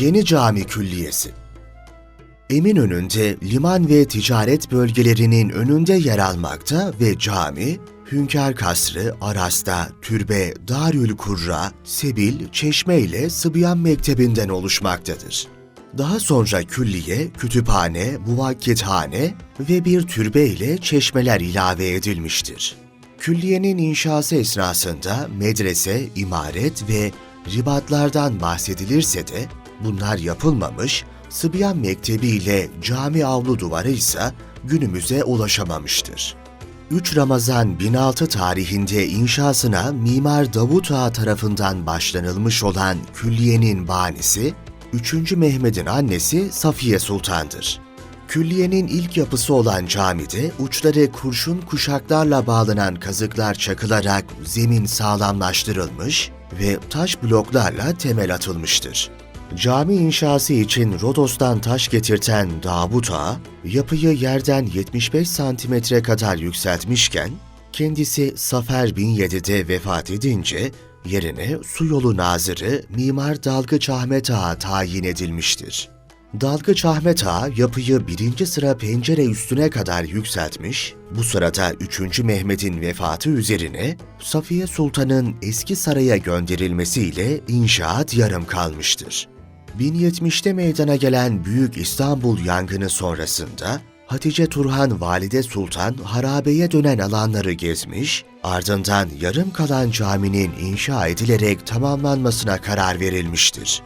Yeni Cami Külliyesi Eminönü'nde liman ve ticaret bölgelerinin önünde yer almakta ve cami, Hünkâr Kasrı, Aras'ta, Türbe, Darül Kurra, Sebil, Çeşme ile Sıbyan Mektebi'nden oluşmaktadır. Daha sonra külliye, kütüphane, muvakkithane ve bir türbe ile çeşmeler ilave edilmiştir. Külliyenin inşası esnasında medrese, imaret ve ribatlardan bahsedilirse de bunlar yapılmamış, Sıbyan Mektebi ile cami avlu duvarı ise günümüze ulaşamamıştır. 3 Ramazan 1006 tarihinde inşasına Mimar Davut Ağa tarafından başlanılmış olan külliyenin banisi, 3. Mehmet'in annesi Safiye Sultan'dır. Külliyenin ilk yapısı olan camide uçları kurşun kuşaklarla bağlanan kazıklar çakılarak zemin sağlamlaştırılmış ve taş bloklarla temel atılmıştır. Cami inşası için Rodos'tan taş getirten Davut Ağa, yapıyı yerden 75 santimetre kadar yükseltmişken, kendisi Safer 1007'de vefat edince yerine su yolu nazırı Mimar Dalgıç Ahmet Ağa tayin edilmiştir. Dalgıç Ahmet Ağa yapıyı birinci sıra pencere üstüne kadar yükseltmiş, bu sırada 3. Mehmet'in vefatı üzerine Safiye Sultan'ın eski saraya gönderilmesiyle inşaat yarım kalmıştır. 1070'te meydana gelen Büyük İstanbul yangını sonrasında Hatice Turhan Valide Sultan harabeye dönen alanları gezmiş, ardından yarım kalan caminin inşa edilerek tamamlanmasına karar verilmiştir.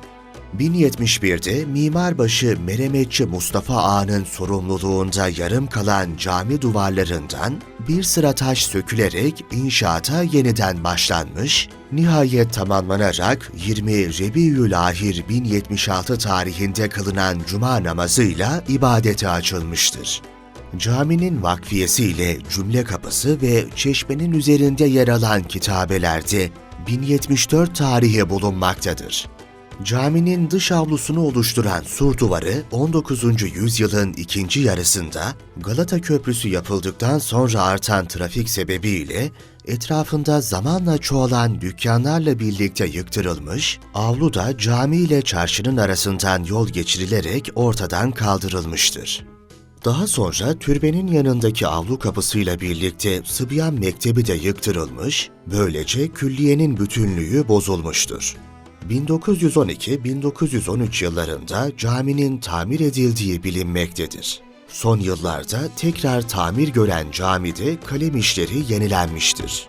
1071'de mimarbaşı Meremetçi Mustafa Ağa'nın sorumluluğunda yarım kalan cami duvarlarından bir sıra taş sökülerek inşaata yeniden başlanmış, nihayet tamamlanarak 20 Rebiülahir 1076 tarihinde kılınan cuma namazıyla ibadete açılmıştır. Caminin vakfiyesiyle cümle kapısı ve çeşmenin üzerinde yer alan kitabelerde 1074 tarihi bulunmaktadır. Caminin dış avlusunu oluşturan sur duvarı 19. yüzyılın ikinci yarısında Galata Köprüsü yapıldıktan sonra artan trafik sebebiyle etrafında zamanla çoğalan dükkanlarla birlikte yıktırılmış, avlu da cami ile çarşının arasından yol geçirilerek ortadan kaldırılmıştır. Daha sonra türbenin yanındaki avlu kapısıyla birlikte Sıbyan Mektebi de yıktırılmış, böylece külliyenin bütünlüğü bozulmuştur. 1912-1913 yıllarında caminin tamir edildiği bilinmektedir. Son yıllarda tekrar tamir gören camide kalem işleri yenilenmiştir.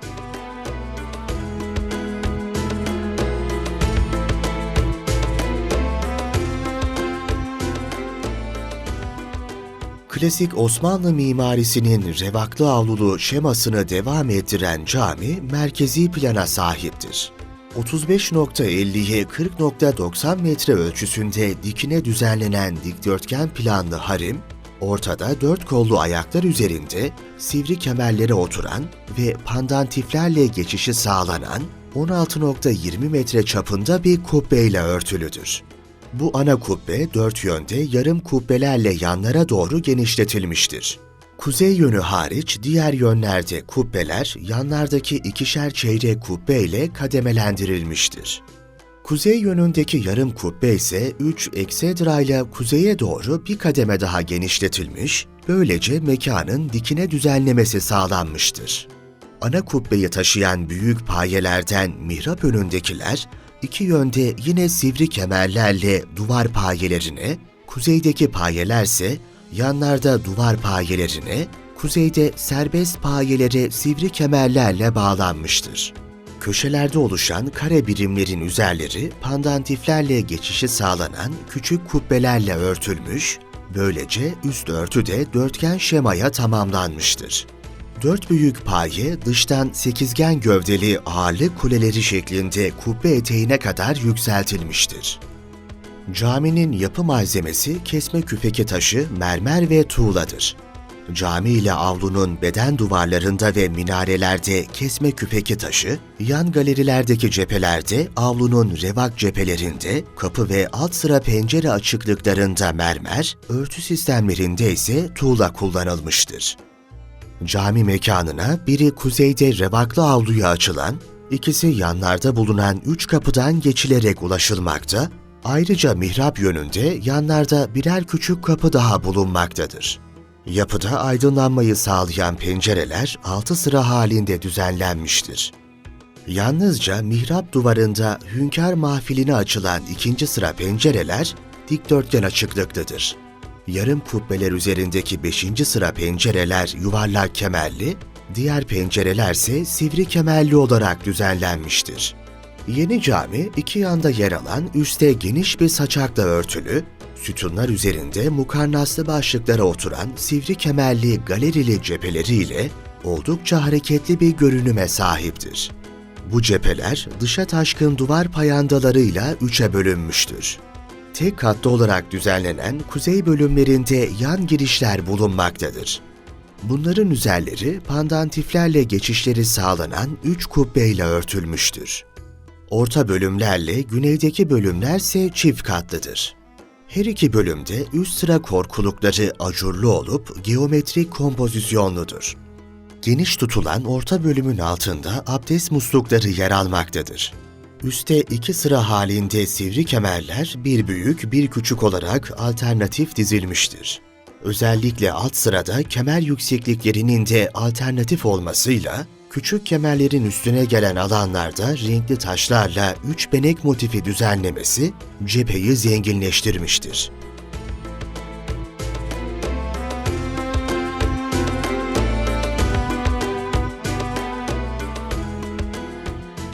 Klasik Osmanlı mimarisinin revaklı avlulu şemasını devam ettiren cami merkezi plana sahiptir. 35.50'ye 40.90 metre ölçüsünde dikine düzenlenen dikdörtgen planlı harim, ortada dört kollu ayaklar üzerinde sivri kemerlere oturan ve pandantiflerle geçişi sağlanan 16.20 metre çapında bir kubbeyle örtülüdür. Bu ana kubbe dört yönde yarım kubbelerle yanlara doğru genişletilmiştir. Kuzey yönü hariç diğer yönlerde kubbeler yanlardaki ikişer çeyrek kubbe ile kademelendirilmiştir. Kuzey yönündeki yarım kubbe ise 3 eksedra ile kuzeye doğru bir kademe daha genişletilmiş, böylece mekanın dikine düzenlemesi sağlanmıştır. Ana kubbeyi taşıyan büyük payelerden mihrap önündekiler, iki yönde yine sivri kemerlerle duvar payelerine, kuzeydeki payelerse yanlarda duvar payelerine, kuzeyde serbest payelere sivri kemerlerle bağlanmıştır. Köşelerde oluşan kare birimlerin üzerleri pandantiflerle geçişi sağlanan küçük kubbelerle örtülmüş, böylece üst örtü de dörtgen şemaya tamamlanmıştır. Dört büyük paye dıştan sekizgen gövdeli ağırlık kuleleri şeklinde kubbe eteğine kadar yükseltilmiştir. Caminin yapı malzemesi kesme küpeki taşı, mermer ve tuğladır. Cami ile avlunun beden duvarlarında ve minarelerde kesme küpeki taşı, yan galerilerdeki cephelerde avlunun revak cephelerinde, kapı ve alt sıra pencere açıklıklarında mermer, örtü sistemlerinde ise tuğla kullanılmıştır. Cami mekanına biri kuzeyde revaklı avluya açılan, ikisi yanlarda bulunan üç kapıdan geçilerek ulaşılmakta, Ayrıca mihrap yönünde yanlarda birer küçük kapı daha bulunmaktadır. Yapıda aydınlanmayı sağlayan pencereler altı sıra halinde düzenlenmiştir. Yalnızca mihrap duvarında hünkâr mahfiline açılan ikinci sıra pencereler dikdörtgen açıklıktadır. Yarım kubbeler üzerindeki beşinci sıra pencereler yuvarlak kemerli, diğer pencerelerse sivri kemerli olarak düzenlenmiştir. Yeni cami iki yanda yer alan üstte geniş bir saçakla örtülü, sütunlar üzerinde mukarnaslı başlıklara oturan sivri kemerli galerili cepheleriyle oldukça hareketli bir görünüme sahiptir. Bu cepheler dışa taşkın duvar payandalarıyla üçe bölünmüştür. Tek katlı olarak düzenlenen kuzey bölümlerinde yan girişler bulunmaktadır. Bunların üzerleri pandantiflerle geçişleri sağlanan üç kubbeyle örtülmüştür. Orta bölümlerle güneydeki bölümlerse çift katlıdır. Her iki bölümde üst sıra korkulukları acurlu olup geometrik kompozisyonludur. Geniş tutulan orta bölümün altında abdest muslukları yer almaktadır. Üste iki sıra halinde sivri kemerler bir büyük bir küçük olarak alternatif dizilmiştir. Özellikle alt sırada kemer yüksekliklerinin de alternatif olmasıyla küçük kemerlerin üstüne gelen alanlarda renkli taşlarla üç benek motifi düzenlemesi cepheyi zenginleştirmiştir.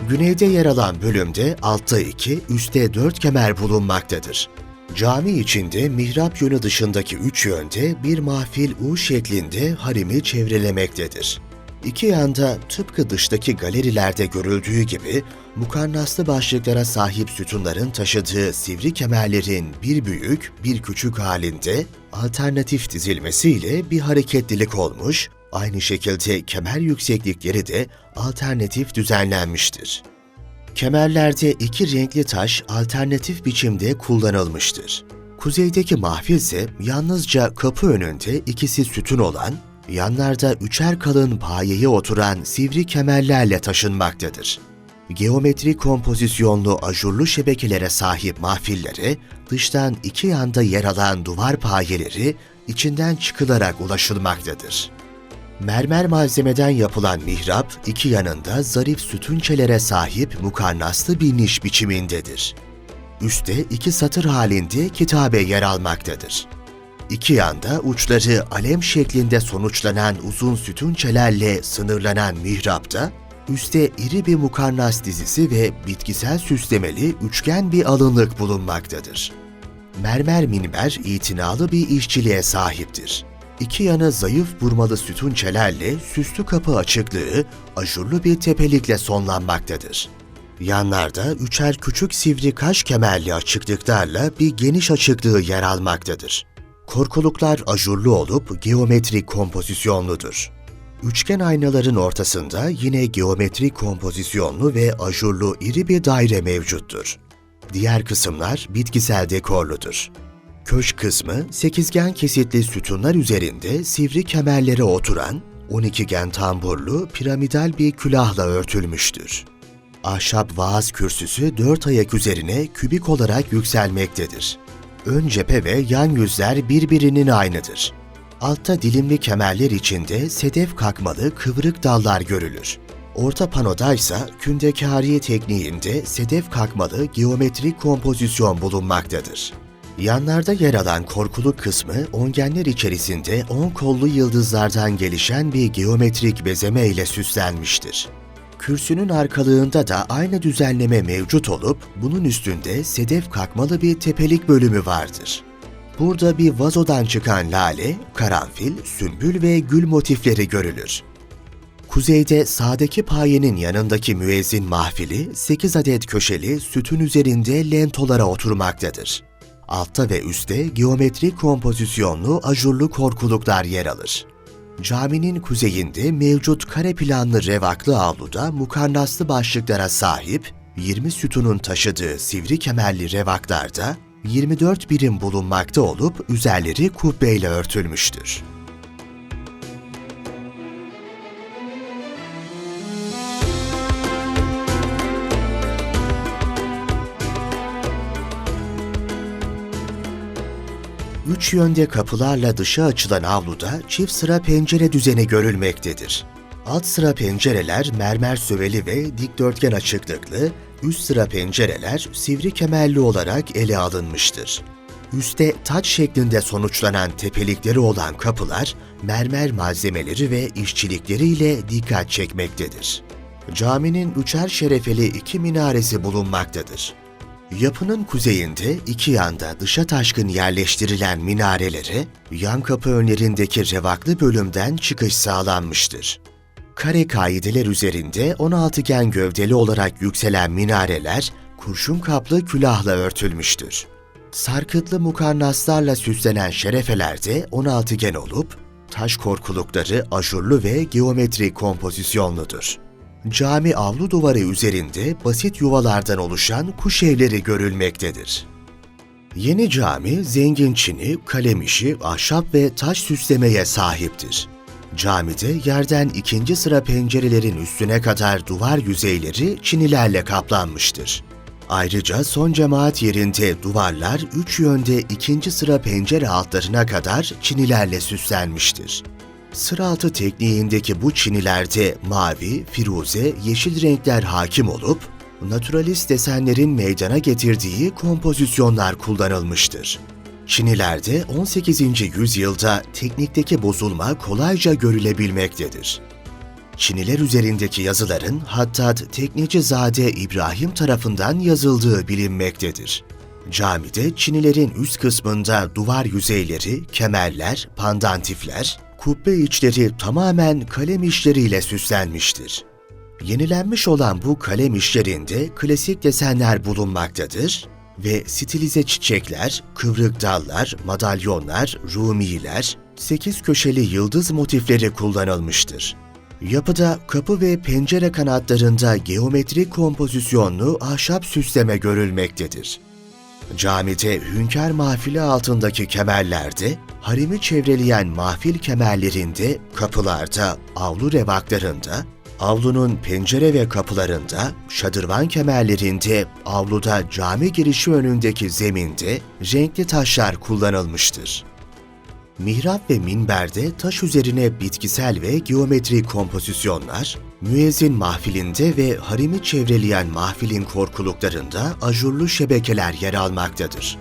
Güneyde yer alan bölümde altta iki, üstte dört kemer bulunmaktadır. Cami içinde mihrap yönü dışındaki üç yönde bir mahfil U şeklinde harimi çevrelemektedir. İki yanda tıpkı dıştaki galerilerde görüldüğü gibi mukarnaslı başlıklara sahip sütunların taşıdığı sivri kemerlerin bir büyük bir küçük halinde alternatif dizilmesiyle bir hareketlilik olmuş, aynı şekilde kemer yükseklikleri de alternatif düzenlenmiştir. Kemerlerde iki renkli taş alternatif biçimde kullanılmıştır. Kuzeydeki mahfil ise yalnızca kapı önünde ikisi sütun olan, yanlarda üçer kalın payeye oturan sivri kemerlerle taşınmaktadır. Geometri kompozisyonlu ajurlu şebekelere sahip mahfillere, dıştan iki yanda yer alan duvar payeleri içinden çıkılarak ulaşılmaktadır. Mermer malzemeden yapılan mihrap, iki yanında zarif sütunçelere sahip mukarnaslı bir niş biçimindedir. Üste iki satır halinde kitabe yer almaktadır. İki yanda uçları alem şeklinde sonuçlanan uzun sütunçelerle sınırlanan mihrapta, üstte iri bir mukarnas dizisi ve bitkisel süslemeli üçgen bir alınlık bulunmaktadır. Mermer minber itinalı bir işçiliğe sahiptir. İki yana zayıf vurmalı sütunçelerle süslü kapı açıklığı ajurlu bir tepelikle sonlanmaktadır. Yanlarda üçer küçük sivri kaş kemerli açıklıklarla bir geniş açıklığı yer almaktadır. Korkuluklar ajurlu olup geometrik kompozisyonludur. Üçgen aynaların ortasında yine geometrik kompozisyonlu ve ajurlu iri bir daire mevcuttur. Diğer kısımlar bitkisel dekorludur. Köşk kısmı sekizgen kesitli sütunlar üzerinde sivri kemerlere oturan 12 gen tamburlu piramidal bir külahla örtülmüştür. Ahşap vaaz kürsüsü dört ayak üzerine kübik olarak yükselmektedir. Ön cephe ve yan yüzler birbirinin aynıdır. Altta dilimli kemerler içinde sedef kakmalı kıvrık dallar görülür. Orta panodaysa kündekariye tekniğinde sedef kakmalı geometrik kompozisyon bulunmaktadır. Yanlarda yer alan korkuluk kısmı ongenler içerisinde on kollu yıldızlardan gelişen bir geometrik bezeme ile süslenmiştir. Kürsünün arkalığında da aynı düzenleme mevcut olup bunun üstünde sedef kakmalı bir tepelik bölümü vardır. Burada bir vazodan çıkan lale, karanfil, sümbül ve gül motifleri görülür. Kuzeyde sağdaki payenin yanındaki müezzin mahfili 8 adet köşeli sütun üzerinde lentolara oturmaktadır. Altta ve üstte geometrik kompozisyonlu ajurlu korkuluklar yer alır. Caminin kuzeyinde mevcut kare planlı revaklı avluda mukarnaslı başlıklara sahip 20 sütunun taşıdığı sivri kemerli revaklarda 24 birim bulunmakta olup üzerleri kubbeyle örtülmüştür. Üç yönde kapılarla dışa açılan avluda çift sıra pencere düzeni görülmektedir. Alt sıra pencereler mermer söveli ve dikdörtgen açıklıklı, üst sıra pencereler sivri kemerli olarak ele alınmıştır. Üste taç şeklinde sonuçlanan tepelikleri olan kapılar, mermer malzemeleri ve işçilikleriyle dikkat çekmektedir. Caminin üçer şerefeli iki minaresi bulunmaktadır. Yapının kuzeyinde iki yanda dışa taşkın yerleştirilen minareleri, yan kapı önlerindeki revaklı bölümden çıkış sağlanmıştır. Kare kaideler üzerinde 16 gen gövdeli olarak yükselen minareler, kurşun kaplı külahla örtülmüştür. Sarkıtlı mukarnaslarla süslenen şerefelerde 16 gen olup, taş korkulukları ajurlu ve geometri kompozisyonludur. Cami avlu duvarı üzerinde basit yuvalardan oluşan kuş evleri görülmektedir. Yeni cami zengin çini, kalem işi, ahşap ve taş süslemeye sahiptir. Camide yerden ikinci sıra pencerelerin üstüne kadar duvar yüzeyleri çinilerle kaplanmıştır. Ayrıca son cemaat yerinde duvarlar üç yönde ikinci sıra pencere altlarına kadar çinilerle süslenmiştir. Sıraltı tekniğindeki bu çinilerde mavi, firuze, yeşil renkler hakim olup, naturalist desenlerin meydana getirdiği kompozisyonlar kullanılmıştır. Çinilerde 18. yüzyılda teknikteki bozulma kolayca görülebilmektedir. Çiniler üzerindeki yazıların Hattat Teknicizade İbrahim tarafından yazıldığı bilinmektedir. Camide Çinilerin üst kısmında duvar yüzeyleri, kemerler, pandantifler, kubbe içleri tamamen kalem işleriyle süslenmiştir. Yenilenmiş olan bu kalem işlerinde klasik desenler bulunmaktadır ve stilize çiçekler, kıvrık dallar, madalyonlar, rumiler, sekiz köşeli yıldız motifleri kullanılmıştır. Yapıda kapı ve pencere kanatlarında geometrik kompozisyonlu ahşap süsleme görülmektedir. Camide hünkâr mahfili altındaki kemerlerde, harimi çevreleyen mahfil kemerlerinde, kapılarda, avlu revaklarında, avlunun pencere ve kapılarında, şadırvan kemerlerinde, avluda cami girişi önündeki zeminde renkli taşlar kullanılmıştır. Mihrap ve minberde taş üzerine bitkisel ve geometrik kompozisyonlar, müezzin mahfilinde ve harimi çevreleyen mahfilin korkuluklarında ajurlu şebekeler yer almaktadır.